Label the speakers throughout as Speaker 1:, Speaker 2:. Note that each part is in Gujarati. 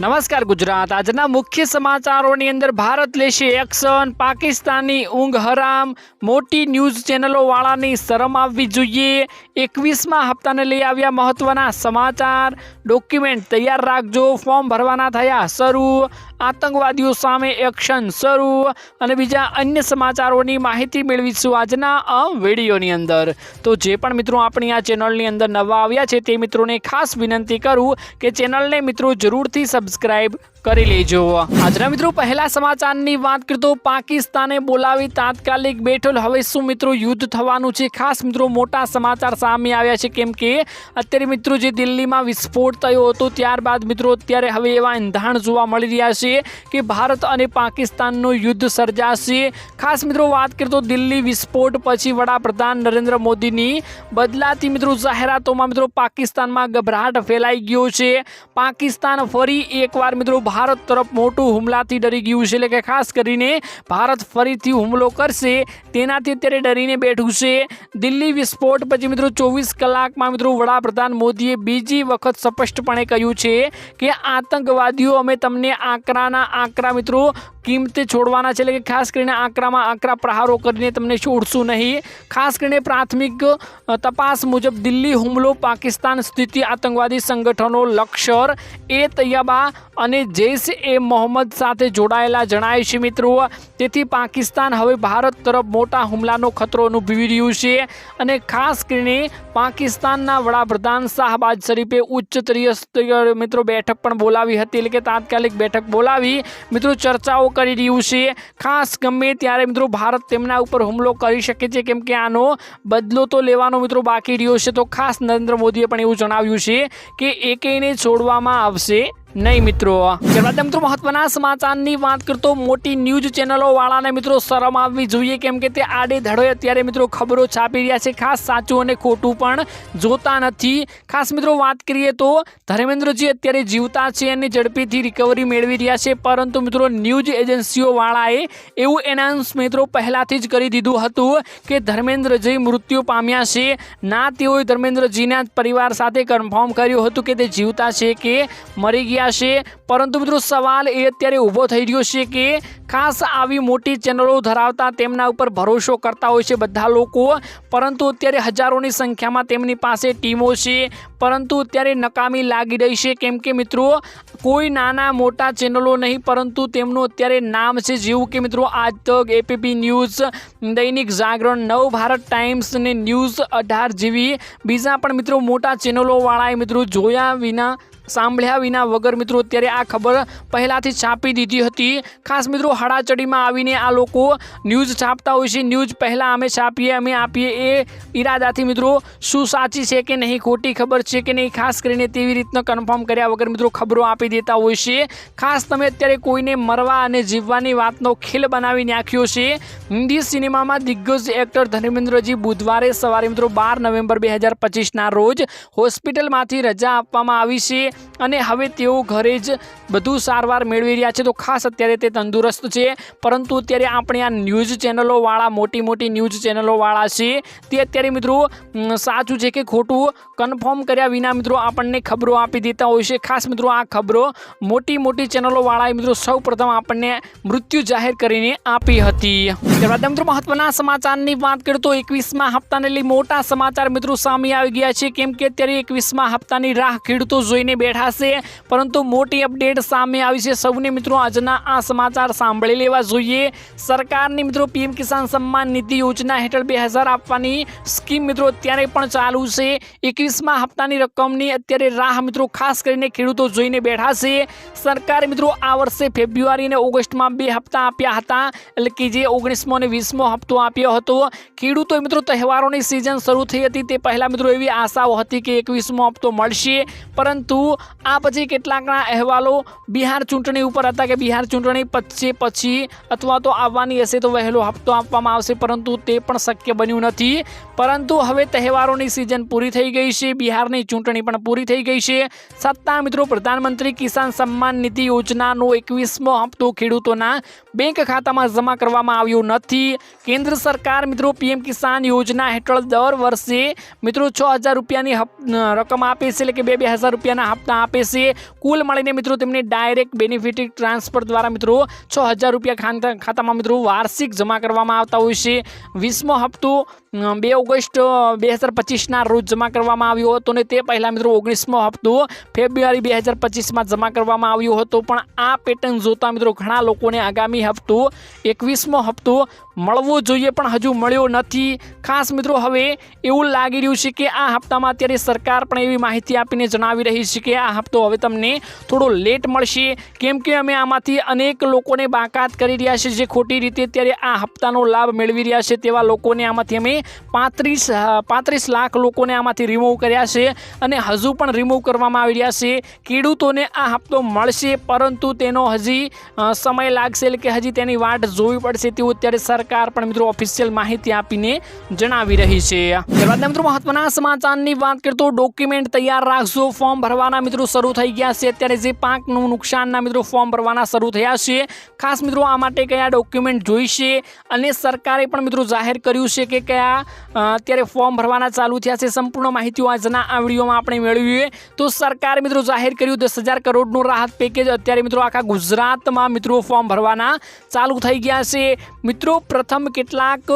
Speaker 1: નમસ્કાર ગુજરાત. આજના મુખ્ય સમાચારોની અંદર ભારત લેશે એક્શન. પાકિસ્તાની ઊંઘ હરામ. મોટી ન્યૂઝ ચેનલોવાળાની શરમ આવવી જોઈએ. એકવીસમાં હપ્તાને લઈ આવ્યા મહત્વના સમાચાર. ડોક્યુમેન્ટ તૈયાર રાખજો. ફોર્મ ભરવાના થયા શરૂ. આતંકવાદીઓ સામે એક્શન શરૂ અને બીજા અન્ય સમાચારોની માહિતી મેળવીશું આજના આ વિડીયોની અંદર. તો જે પણ મિત્રો આપણી આ ચેનલની અંદર નવા આવ્યા છે તે મિત્રોને ખાસ વિનંતી કરું કે ચેનલને મિત્રો જરૂરથી સબસ્ક્રાઇબ કરી લેજો. આજના મિત્રો, પહેલા સમાચારની વાત કરીએ તો પાકિસ્તાને બોલાવી તાત્કાલિક બેઠલ. હવે શું મિત્રો યુદ્ધ થવાનું છે? ખાસ મિત્રો મોટા સમાચાર સામે આવ્યા છે. કેમ કે અત્યારે મિત્રો જે દિલ્હીમાં વિસ્ફોટ થયો હતો, ત્યારબાદ મિત્રો અત્યારે હવે એવા એંધાણ જોવા મળી રહ્યા છે કે ભારત અને પાકિસ્તાનનું યુદ્ધ સર્જાશે. ખાસ મિત્રો વાત કરીએ દિલ્હી વિસ્ફોટ પછી વડાપ્રધાન નરેન્દ્ર મોદીની બદલાતી મિત્રો જાહેરાતોમાં મિત્રો પાકિસ્તાનમાં ગભરાટ ફેલાઈ ગયો છે. પાકિસ્તાન ફરી એકવાર મિત્રો ભારત તરફ મોટું હુમલાથી ડરી ગયું છે. એટલે કે ખાસ કરીને ભારત ફરીથી હુમલો કરશે, તેનાથી અત્યારે ડરીને બેઠું છે. દિલ્હી વિસ્ફોટ પછી મિત્રો ચોવીસ કલાકમાં મિત્રો વડાપ્રધાન મોદીએ બીજી વખત સ્પષ્ટપણે કહ્યું છે કે આતંકવાદીઓ, અમે તમને આંકડાના આંકડા મિત્રો કિંમતે છોડવાના છે. એટલે કે ખાસ કરીને આંકડામાં આંકડા પ્રહારો કરીને તમને છોડશું નહીં. ખાસ કરીને પ્રાથમિક તપાસ મુજબ દિલ્હી હુમલો, પાકિસ્તાન સ્થિતિ, આતંકવાદી સંગઠનો લશ્કર એ તૈયબા અને જૈશ એ મોહમ્મદ સાથે જોડાયેલા જણાય છે મિત્રો. તેથી પાકિસ્તાન હવે ભારત તરફ મોટા હુમલાનો ખતરો અનુભવી રહ્યું છે. અને ખાસ કરીને પાકિસ્તાનના વડાપ્રધાન શાહબાજ શરીફે ઉચ્ચ સ્તરીય મિત્રો બેઠક પણ બોલાવી હતી. એટલે કે તાત્કાલિક બેઠક બોલાવી. મિત્રો, ચર્ચાઓ કરી રહ્યું છે. ખાસ ગમે ત્યારે મિત્રો ભારત તેમના ઉપર હુમલો કરી શકે છે, કેમ કે આનો બદલો તો લેવાનો મિત્રો બાકી રહ્યો છે. તો ખાસ નરેન્દ્ર મોદીએ પણ એવું જણાવ્યું છે કે એકેયને છોડવામાં આવશે. નહીં મિત્રો ત્યારબાદ મિત્રો મહત્વના સમાચારની વાત કરતો મોટી ન્યૂઝ ચેનલો વાળાને મિત્રો શરમ આવવી જોઈએ કેમ કે તે આડે ધડોએ અત્યારે મિત્રો ખબરો છાપી રહ્યા છે. ખાસ સાચું અને ખોટું પણ જોતા નથી. ખાસ મિત્રો વાત કરીએ તો ધર્મેન્દ્રજી અત્યારે જીવતા છે અને ઝડપીથી રિકવરી મેળવી રહ્યા છે. પરંતુ મિત્રો ન્યૂઝ એજન્સીઓ વાળાએ એવું એનાઉન્સ મિત્રો પહેલાંથી જ કરી દીધું હતું કે ધર્મેન્દ્રજી મૃત્યુ પામ્યા છે. ના, તેઓએ ધર્મેન્દ્રજીના પરિવાર સાથે કન્ફર્મ કર્યું હતું કે તે જીવતા છે કે મરી ગયા છે. પરંતુ મિત્રો સવાલ એ અત્યારે ઊભો થઈ રહ્યો છે કે ખાસ આવી મોટી ચેનલો ધરાવતા તેમના ઉપર ભરોસો કરતા હોય છે બધા લોકો. પરંતુ અત્યારે હજારોની સંખ્યામાં તેમની પાસે ટીમો છે. પરંતુ અત્યારે નકામી લાગી રહી છે. કેમ કે મિત્રો, કોઈ નાના મોટા ચેનલો નહીં, પરંતુ તેમનું અત્યારે નામ છે જેવું કે મિત્રો આજ તક એપીપી ન્યૂઝ દૈનિક જાગરણ, નવ ભારત ટાઈમ્સ અને ન્યૂઝ અઢાર જેવી. બીજા પણ મિત્રો મોટા ચેનલો વાળાએ મિત્રો જોયા વિના સાંભળ્યા વિના વગર મિત્રો અત્યારે આ ખબર પહેલાંથી છાપી દીધી હતી. ખાસ મિત્રો હડાચડીમાં આવીને આ લોકો ન્યૂઝ છાપતા હોય છે. ન્યૂઝ પહેલાં અમે છાપીએ, અમે આપીએ એ ઈરાદાથી મિત્રો શું સાચી છે કે નહીં, ખોટી ખબર છે કે નહીં, ખાસ કરીને તેવી રીતના કન્ફર્મ કર્યા વગર મિત્રો ખબરો આપી દેતા હોય છે. ખાસ તમે અત્યારે કોઈને મરવા અને જીવવાની વાતનો ખેલ બનાવી નાખ્યો છે. હિન્દી સિનેમામાં દિગ્ગજ એક્ટર ધર્મેન્દ્રજી બુધવારે સવારે મિત્રો બાર નવેમ્બર બે હજાર પચીસના રોજ હોસ્પિટલમાંથી રજા આપવામાં આવી છે. અને હવે તેઓ ઘરે જ બધું સારવાર મેળવી રહ્યા છે. તો ખાસ અત્યારે તે તંદુરસ્ત છે. પરંતુ અત્યારે આપણે આ ન્યૂઝ ચેનલોવાળા, મોટી મોટી ન્યૂઝ ચેનલોવાળા છે તે અત્યારે મિત્રો સાચું છે કે ખોટું? કન્ફર્મ કર્યા વિના મિત્રો આપણને ખબરો આપી દેતા હોય છે. ખાસ મિત્રો આ ખબરો મોટી મોટી ચેનલોવાળાએ મિત્રો સૌપ્રથમ આપણને મૃત્યુ જાહેર કરીને આપી હતી. ત્યારબાદ મિત્રો મહત્વના સમાચારની વાત કરીએ તો એકવીસમાં હપ્તાને લઈ મોટા સમાચાર મિત્રો સામે આવી ગયા છે. કેમ કે અત્યારે એકવીસમાં હપ્તાની રાહ ખેડૂતો જોઈને બેઠા છે. પરંતુ મોટી અપડેટ સામે આવી છે. સૌને મિત્રો આજના આ સમાચાર સાંભળી લેવા જોઈએ. સરકારની મિત્રો પીએમ કિસાન સન્માન નિધિ યોજના હેઠળ બે આપવાની સ્કીમ મિત્રો અત્યારે પણ ચાલુ છે. એકવીસમાં હપ્તાની રકમની અત્યારે રાહ મિત્રો ખાસ કરીને ખેડૂતો જોઈને બેઠા છે. સરકારે મિત્રો આ વર્ષે ફેબ્રુઆરી અને ઓગસ્ટમાં બે હપ્તા આપ્યા હતા. એટલે કે જે ઓગણીસમો અને વીસમો હપ્તો આપ્યો હતો. ખેડૂતોએ મિત્રો તહેવારોની સિઝન શરૂ થઈ હતી. તે પહેલાં મિત્રો એવી આશાઓ હતી કે એકવીસમો હપ્તો મળશે. પરંતુ આ પછી કેટલાકના અહેવાલો બિહાર ચૂંટણી ઉપર હતા કે બિહાર ચૂંટણી પછી પછી અથવા તો આવવાની હશે તો વહેલો હપ્તો આપવામાં આવશે, પરંતુ તે પણ શક્ય બન્યું નથી. પરંતુ હવે તહેવારોની સિઝન પૂરી થઈ ગઈ છે, બિહારની ચૂંટણી પણ પૂરી થઈ ગઈ છે. સત્તા મિત્રો, પ્રધાનમંત્રી કિસાન સન્માન નિધિ યોજનાનો એકવીસમો હપ્તો ખેડૂતોના બેંક ખાતામાં જમા કરવામાં આવ્યો નથી. કેન્દ્ર સરકાર મિત્રો, પીએમ કિસાન યોજના હેઠળ દર વર્ષે મિત્રો છ હજાર રૂપિયાની રકમ આપે છે, એટલે કે બે બે હજાર રૂપિયાના હપ્તા આપે છે. કુલ મળીને મિત્રો તેમને ડાયરેક્ટ બેનિફિટ ટ્રાન્સફર દ્વારા મિત્રો છ હજાર રૂપિયા ખાતા ખાતામાં મિત્રો વાર્ષિક જમા કરવામાં આવતા હોય છે. વીસમો હપ્તો બે ઓગસ્ટ બે હજાર પચીસના રોજ જમા કરવામાં આવ્યો હતો ને તે પહેલાં મિત્રો ઓગણીસમો હપ્તો ફેબ્રુઆરી બે હજાર પચીસમાં જમા કરવામાં આવ્યો હતો. પણ આ પેટર્ન જોતા મિત્રો ઘણા લોકોને આગામી હપ્તો, એકવીસમો હપ્તો મળવો જોઈએ પણ હજુ મળ્યો નથી. ખાસ મિત્રો હવે એવું લાગી રહ્યું છે કે આ હપ્તામાં અત્યારે સરકાર પણ એવી માહિતી આપીને જણાવી રહી છે કે આ હપ્તો હવે તમને થોડો લેટ મળશે. કેમ કે અમે આમાંથી અનેક લોકોને બાકાત કરી રહ્યા છે જે ખોટી રીતે અત્યારે આ હપ્તાનો લાભ મેળવી રહ્યા છે તેવા લોકોને આમાંથી અમે પાંત્રીસ પાંત્રીસ લાખ લોકોને આમાંથી રિમૂવ કર્યા છે અને હજુ પણ રિમૂવ કરવામાં આવી રહ્યા છે. ખેડૂતોને આ હપ્તો મળશે, પરંતુ તેનો હજી સમય લાગશે કે હજી તેની વાટ જોવી પડશે તેવું અત્યારે સરકાર પણ મિત્રો ઓફિશિયલ માહિતી આપીને જણાવી રહી છે. ત્યારબાદ મિત્રો મહત્વના સમાચારની વાત કરતો ડોક્યુમેન્ટ તૈયાર રાખજો. ફોર્મ ભરવાના મિત્રો શરૂ થઈ ગયા છે. અત્યારે જે પાકનું નુકસાનના મિત્રો ફોર્મ ભરવાના શરૂ થયા છે. ખાસ મિત્રો આ માટે કયા ડોક્યુમેન્ટ જોઈશે અને સરકારે પણ મિત્રો જાહેર કર્યું છે કે કયા અત્યારે ફોર્મ ભરવાના ચાલુ થયા છે. સંપૂર્ણ માહિતીઓ આજના આ વિડીયોમાં આપણે મેળવીએ. તો સરકાર મિત્રો જાહેર કર્યું દસ હજાર કરોડનું રાહત પેકેજ. અત્યારે મિત્રો આખા ગુજરાતમાં મિત્રો ફોર્મ ભરવાના ચાલુ થઈ ગયા છે. મિત્રો પ્રથમ કેટલાક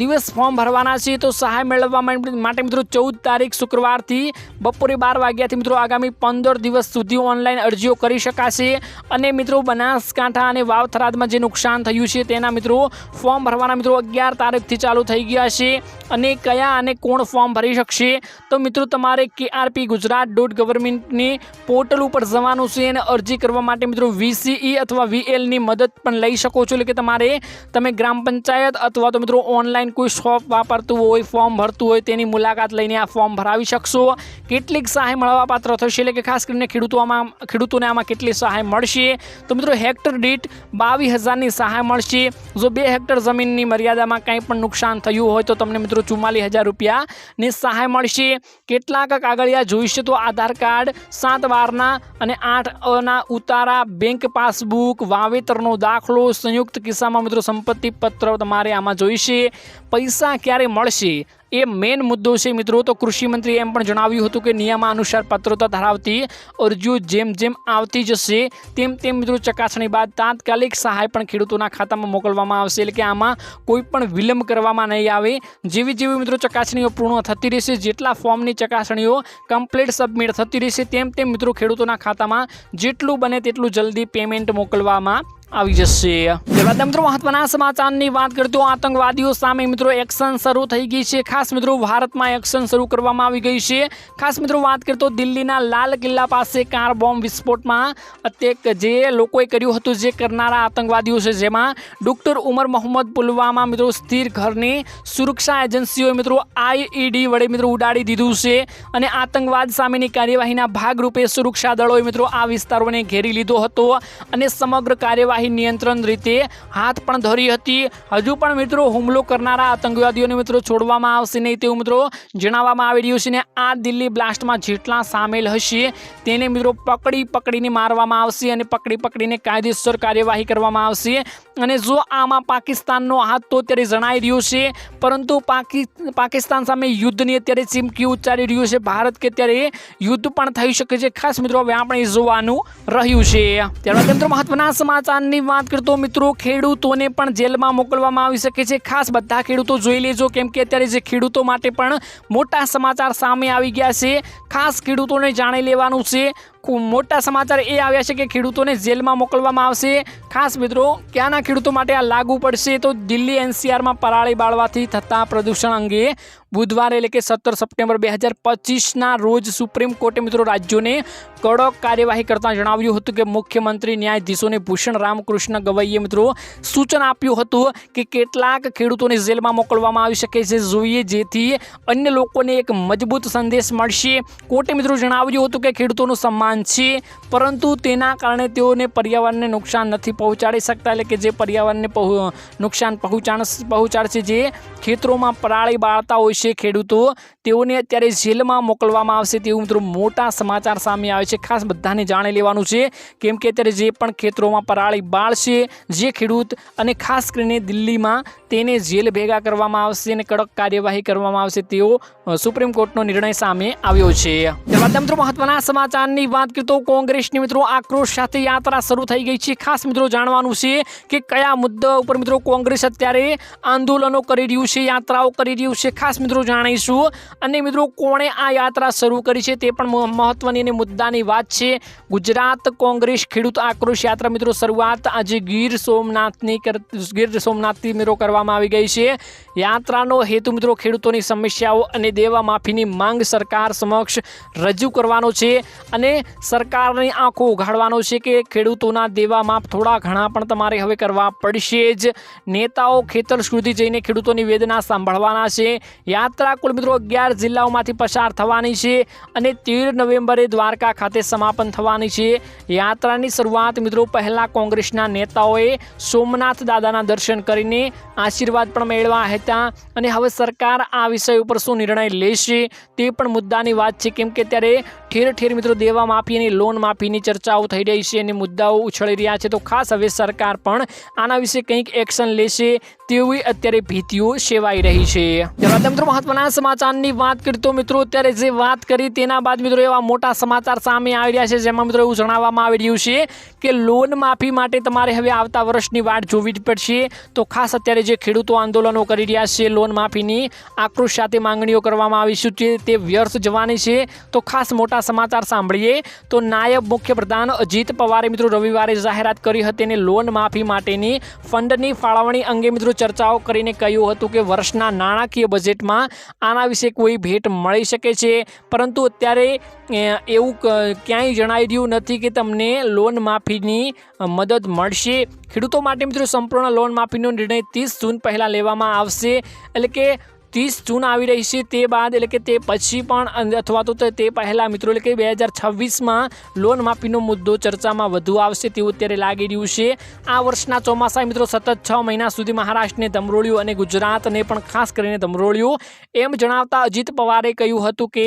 Speaker 1: દિવસ ફોર્મ ભરવાના છે. તો સહાય મેળવવા માટે મિત્રો ચૌદ તારીખ શુક્રવારથી બપોરે બાર વાગ્યાથી મિત્રો આગામી પંદર દિવસ સુધી ઓનલાઈન અરજીઓ કરી શકાશે. અને મિત્રો બનાસકાંઠા અને વાવ થરાદમાં જે નુકસાન થયું છે તેના મિત્રો ફોર્મ ભરવાના મિત્રો અગિયાર તારીખથી ચાલુ થઈ ગયા છે. અને કયા અને કોણ ફોર્મ ભરી શકશે? તો મિત્રો, તમારે કેઆરપી ગુજરાત ડોટ ગવર્મેન્ટની પોર્ટલ ઉપર જવાનું છે અને અરજી કરવા માટે મિત્રો વીસીઈ અથવા વીએલની મદદ પણ લઈ શકો છો. એટલે કે તમારે, તમે ગ્રામ પંચાયત અથવા તો મિત્રો ઓનલાઈન કોઈ શોપ વાપરતું હોય ફોર્મ ભરતું હોય, તેની મુલાકાત લઈને આ ફોર્મ ભરાવી શકશો. કેટલીક સહાય મળવાપાત્ર થશે. એટલે કે ખાસ કરીને ખેડૂતોમાં ખેડૂતોને આમાં કેટલી સહાય મળશે? તો મિત્રો હેક્ટર દીઠ બાવીસ હજારની સહાય મળશે. જો બે હેક્ટર જમીનની મર્યાદામાં કંઈ પણ નુકસાન થયું હોય તો તમને મિત્રો ચુમ્માલીસ હજાર રૂપિયાની સહાય મળશે. કેટલાક કાગળિયા જોઈશે તો આધાર કાર્ડ, સાત વારના અને આઠ અના ઉતારા, બેંક પાસબુક, વાવેતરનો દાખલો, સંયુક્ત કિસ્સામાં મિત્રો સંપત્તિ પત્ર તમારે આમાં જોઈશે. પૈસા ક્યારે મળશે? એ મેઇન મુદ્દો છે મિત્રો. તો કૃષિમંત્રીએ એમ પણ જણાવ્યું હતું કે નિયમાનુસાર પાત્રતા ધરાવતી અરજીઓ જેમ જેમ આવતી જશે, તેમ તેમ મિત્રો ચકાસણી બાદ તાત્કાલિક સહાય પણ ખેડૂતોના ખાતામાં મોકલવામાં આવશે. એટલે કે આમાં કોઈ પણ વિલંબ કરવામાં નહીં આવે. જેવી જેવી મિત્રો ચકાસણીઓ પૂર્ણ થતી રહેશે, જેટલા ફોર્મની ચકાસણીઓ કમ્પ્લીટ સબમિટ થતી રહેશે, તેમ તેમ મિત્રો ખેડૂતોના ખાતામાં જેટલું બને તેટલું જલ્દી પેમેન્ટ મોકલવામાં આવી જશે ત્યારબાદ મિત્રો મહત્વના સમાચારની વાત કરીએ તો આતંકવાદીઓ સામે મિત્રો એક્શન શરૂ થઈ ગઈ છે. ખાસ મિત્રો ભારતમાં એક્શન શરૂ કરવામાં આવી ગઈ છે. ખાસ મિત્રો વાત કરીએ તો દિલ્હીના લાલ કિલ્લા પાસે કાર બોમ્બ વિસ્ફોટમાં અટેક જે લોકોએ કર્યું હતું જે કરનારા આતંકવાદીઓ છે જેમાં ડોક્ટર ઉમર મોહમ્મદ પુલવામા મિત્રો સ્થિર ઘરની સુરક્ષા એજન્સીઓએ મિત્રો આઈઈડી વડે મિત્રો ઉડાડી દીધું છે અને આતંકવાદ સામેની કાર્યવાહીના ભાગરૂપે સુરક્ષા દળોએ મિત્રો આ વિસ્તારોને ઘેરી લીધો હતો અને સમગ્ર કાર્યવાહી નિયંત્રણ રીતે હાથ પણ ધરી હતી. હજુ પણ મિત્રો હુમલો કરનારા આતંકવાદીઓને મિત્રો છોડવામાં આવશે નહીં તેવું મિત્રો જણાવવામાં આવી રહ્યું છે ને આ દિલ્હી બ્લાસ્ટમાં જેટલા સામેલ હશે તેને મિત્રો પકડી પકડીને મારવામાં આવશે અને પકડી પકડીને કાયદેસર કાર્યવાહી કરવામાં આવશે. અને જો આમાં પાકિસ્તાનનો હાથ તો અત્યારે જણાઈ રહ્યો છે, પરંતુ પાકી પાકિસ્તાન સામે યુદ્ધની અત્યારે ચીમકી ઉચ્ચારી રહ્યું છે. ભારત કે અત્યારે યુદ્ધ પણ થઈ શકે છે. ખાસ મિત્રો હવે આપણે જોવાનું રહ્યું છે. ત્યારબાદ મિત્રો મહત્વના સમાચારની વાત કરતો મિત્રો, ખેડૂતોને પણ જેલમાં મોકલવામાં આવી શકે છે. ખાસ બધા ખેડૂતો જોઈ લેજો, કેમ કે અત્યારે જે ખેડૂતો માટે પણ મોટા સમાચાર સામે આવી ગયા છે. ખાસ ખેડૂતોને જાણી લેવાનું છે. મોટા સમાચાર એ આવ્યા છે કે ખેડૂતોને જેલમાં મોકલવામાં આવશે. ખાસ મિત્રો, ક્યાંના ખેડૂતો માટે આ લાગુ પડશે તો દિલ્હી એનસીઆરમાં પરાળી બાળવાથી થતા પ્રદૂષણ અંગે બુધવારે એટલે કે સત્તર સપ્ટેમ્બર બે હજાર પચીસના રોજ સુપ્રીમ કોર્ટે મિત્રો રાજ્યોને કડક કાર્યવાહી કરતાં જણાવ્યું હતું કે મુખ્યમંત્રી ન્યાયાધીશોને ભૂષણ રામકૃષ્ણ ગવઈએ મિત્રો સૂચન આપ્યું હતું કે કેટલાક ખેડૂતોને જેલમાં મોકલવામાં આવી શકે છે. જોઈએ જેથી અન્ય લોકોને એક મજબૂત સંદેશ મળશે. કોર્ટે મિત્રો જણાવ્યું હતું કે ખેડૂતોનું સન્માન છે, પરંતુ તેના કારણે તેઓને પર્યાવરણને નુકસાન નથી પહોંચાડી શકતા. એટલે કે જે પર્યાવરણને નુકસાન પહોંચાડ પહોંચાડશે જે ખેતરોમાં પરાળી બાળતા હોય છે ખેડૂતો, તેઓને અત્યારે જેલમાં મોકલવામાં આવશે તેવું મિત્રો મોટા સમાચાર સામે આવે છે. ખાસ બધાને જાણી લેવાનું છે કેમ કે અત્યારે જે પણ ખેતરોમાં પરાળી બાળશે જે ખેડૂત અને ખાસ કરીને દિલ્હીમાં તેને જેલ ભેગા કરવામાં આવશે અને કડક કાર્યવાહી કરવામાં આવશે તેવો સુપ્રીમ કોર્ટનો નિર્ણય સામે આવ્યો છે. ત્યારબાદ મિત્રો મહત્વના સમાચારની વાત કરીએ તો કોંગ્રેસની મિત્રો આક્રોશ સાથે યાત્રા શરૂ થઈ ગઈ છે. ખાસ મિત્રો જાણવાનું છે કે કયા મુદ્દા ઉપર મિત્રો કોંગ્રેસ અત્યારે આંદોલનો કરી રહ્યું છે, યાત્રાઓ કરી રહ્યું છે. ખાસ મિત્રો જાણીશું. અને મિત્રો કોણે આ યાત્રા શરૂ કરી છે તે પણ મહત્વની અને મુદ્દાની વાત છે. ગુજરાત કોંગ્રેસ ખેડૂત આક્રોશ યાત્રા મિત્રો શરૂઆત આજે ગીર સોમનાથની ગીર સોમનાથથી મિત્રો કરવામાં આવી ગઈ છે. યાત્રાનો હેતુ મિત્રો ખેડૂતોની સમસ્યાઓ અને દેવા માફીની માંગ સરકાર સમક્ષ રજૂ કરવાનો છે. અને સરકારની આંખો ઉઘાડવાનો છે કે ખેડૂતોના દેવા માપ થોડા ઘણા પણ તમારે હવે કરવા પડશે જ. નેતાઓ ખેતર સુધી જઈને ખેડૂતોની વેદના સાંભળવાના છે. યાત્રા કુલ મિત્રો અગિયાર જિલ્લાઓમાંથી પસાર થવાની છે અને તેર નવેમ્બરે દ્વારકા ખાતે સમાપન થવાની છે. યાત્રાની શરૂઆત મિત્રો પહેલાં કોંગ્રેસના નેતાઓએ સોમનાથ દાદાના દર્શન કરીને આશીર્વાદ પણ મેળવ્યા હતા અને હવે સરકાર આ વિષય ઉપર શું નિર્ણય લેશે તે પણ મુદ્દાની વાત છે. કેમ કે ત્યારે ઠેર ઠેર મિત્રો દેવા માફી અને લોન માફીની ચર્ચાઓ થઈ રહી છે અને મુદ્દાઓ ઉછળી રહ્યા છે. તો ખાસ હવે સરકાર પણ આના વિશે કંઈક એક્શન લેશે તેવી અત્યારે ભીતિઓ સેવાઈ રહી છે. ત્યારબાદ મિત્રો મહત્વના સમાચારની વાત કરીએ તો મિત્રો અત્યારે જે વાત કરી તેના બાદ મિત્રો એવા મોટા સમાચાર સામે આવી રહ્યા છે. જેમાં મિત્રો એવું જણાવવામાં આવી રહ્યું છે કે લોન માફી માટે તમારે હવે આવતા વર્ષની વાટ જોવી જ પડશે. તો ખાસ અત્યારે જે ખેડૂતો આંદોલનો કરી રહ્યા છે લોન માફીની આક્રોશ સાથે માંગણીઓ કરવામાં આવી છે તે વ્યર્થ જવાની છે. તો ખાસ મોટા સમાચાર સાંભળીએ. તો નાયબ મુખ્યપ્રધાન અજીત પવારે મિત્રો રવિવારે જાહેરાત કરી હતી અને લોન માફી માટેની ફંડની ફાળવણી અંગે મિત્રો ચર્ચાઓ કરીને કહ્યું હતું કે વર્ષના નાણાકીય બજેટમાં આના વિશે કોઈ ભેટ મળી શકે છે. પરંતુ અત્યારે એવું ક્યાંય જણાઈ રહ્યું નથી કે તમને લોન માફીની મદદ મળશે. ખેડૂતો માટે મિત્રો સંપૂર્ણ લોન માફીનો નિર્ણય ત્રીસ જૂન પહેલાં લેવામાં આવશે. એટલે કે ત્રીસ જૂન આવી રહી છે. તે બાદ એટલે કે તે પછી પણ અથવા તો તે પહેલાં મિત્રો એટલે કે બે હજાર છવ્વીસમાં લોન માફીનો મુદ્દો ચર્ચામાં વધુ આવશે તેવું અત્યારે લાગી રહ્યું છે. આ વર્ષના ચોમાસા મિત્રો સતત છ મહિના સુધી મહારાષ્ટ્રને ધમરોળ્યું અને ગુજરાતને પણ ખાસ કરીને ધમરોળ્યું. એમ જણાવતા અજીત પવારે કહ્યું હતું કે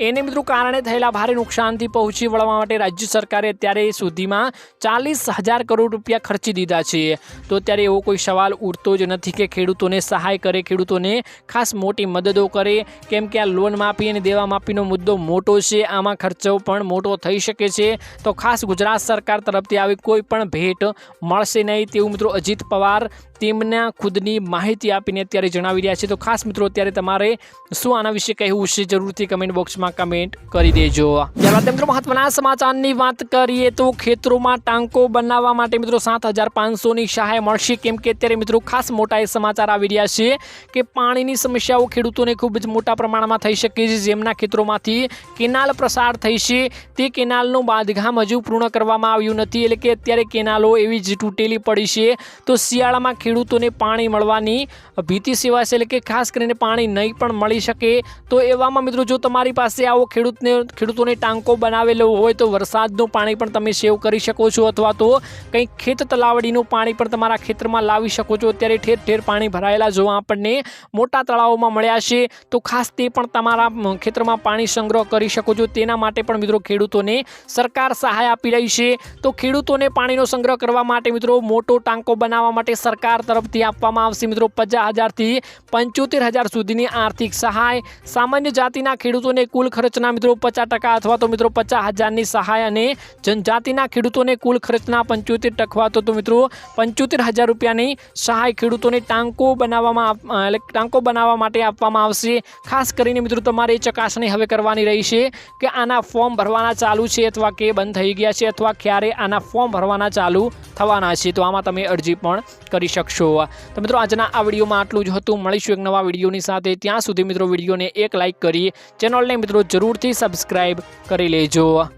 Speaker 1: એને મિત્રો કારણે થયેલા ભારે નુકસાનથી પહોંચી વળવા માટે રાજ્ય સરકારે અત્યારે સુધીમાં ચાલીસ હજાર કરોડ રૂપિયા ખર્ચી દીધા છે. તો અત્યારે એવો કોઈ સવાલ ઉઠતો જ નથી કે ખેડૂતોને સહાય કરે, ખેડૂતોને ખાસ મોટી મદદો કરે, કેમ કે આ લોન માફી અને દેવા માફીનો મુદ્દો મોટો છે, આમાં ખર્ચો પણ મોટો થઈ શકે છે. તો ખાસ ગુજરાત સરકાર તરફથી આવી કોઈ પણ ભેટ મળશે નહીં તેવું મિત્રો અજીત પવાર તેમના ખુદની માહિતી આપીને અત્યારે જણાવી રહ્યા છે. તો ખાસ મિત્રો, અત્યારે તમારે શું આના વિશે કહેવું છે? જરૂરથી કમેન્ટ બોક્સમાં કમેન્ટ કરી દેજો. ત્યારબાદ મિત્રો મહત્વના સમાચારની વાત કરીએ તો ખેતરોમાં ટાંકો બનાવવા માટે મિત્રો સાત હજાર પાંચસોની સહાય મળશે. કેમ કે અત્યારે મિત્રો ખાસ મોટા એ સમાચાર આવી રહ્યા છે કે પાણીની સમસ્યાઓ ખેડૂતોને ખૂબ જ મોટા પ્રમાણમાં થઈ શકે છે. જેમના ખેતરોમાંથી કેનાલ પ્રસાર થઈ છે, તે કેનાલનું બાંધકામ હજુ પૂર્ણ કરવામાં આવ્યું નથી. એટલે કે અત્યારે કેનાલો એવી જ તૂટેલી પડી છે. તો શિયાળામાં ખેડૂતોને પાણી મળવાની ભીતિ સેવા છે એટલે કે ખાસ કરીને પાણી નહીં પણ મળી શકે. તો એવામાં મિત્રો જો તમારી પાસે આવો ખેડૂતને ખેડૂતોને ટાંકો બનાવેલો હોય તો વરસાદનું પાણી પણ તમે સેવ કરી શકો છો અથવા તો કંઈક ખેત તલાવડીનું પાણી પણ તમારા ખેતરમાં લાવી શકો છો. અત્યારે ઠેર ઠેર પાણી ભરાયેલા જોવા આપણને મોટા તળાવોમાં મળ્યા છે. તો ખાસ તે પણ તમારા ખેતરમાં પાણી સંગ્રહ કરી શકો છો. તેના માટે પણ મિત્રો ખેડૂતોને સરકાર સહાય આપી રહી છે. તો ખેડૂતોને પાણીનો સંગ્રહ કરવા માટે મિત્રો મોટો ટાંકો બનાવવા માટે સરકાર તરફથી આપવામાં આવશે. મિત્રો પચાસ હજારથી પંચોતેર હજાર સુધીની આર્થિક સહાય. સામાન્ય જાતિના ખેડૂતોને કુલ ખર્ચના મિત્રો પચાસ ટકા અથવા તો મિત્રો પચાસ હજારની સહાય અને જનજાતિના ખેડૂતોને કુલ ખર્ચના પંચોતેર ટકા તો મિત્રો પંચોતેર હજાર રૂપિયાની સહાય ખેડૂતોને ટાંકો બનાવવામાં એટલે ટાંકો બનાવવા માટે આપવામાં આવશે. ખાસ કરીને મિત્રો તમારે એ ચકાસણી હવે કરવાની રહી છે કે આના ફોર્મ ભરવાના ચાલુ છે અથવા કે બંધ થઈ ગયા છે અથવા ક્યારે આના ફોર્મ ભરવાના ચાલુ થવાના છે. તો આમાં તમે અરજી પણ કરી શકશો. તો મિત્રો આજના આ વિડીયોમાં આટલું જ હતું. મળીશું એક નવા વિડીયોની સાથે. ત્યાં સુધી મિત્રો વિડીયોને એક લાઇક કરી, ચેનલને મિત્રો જરૂરથી સબસ્ક્રાઇબ કરી લેજો.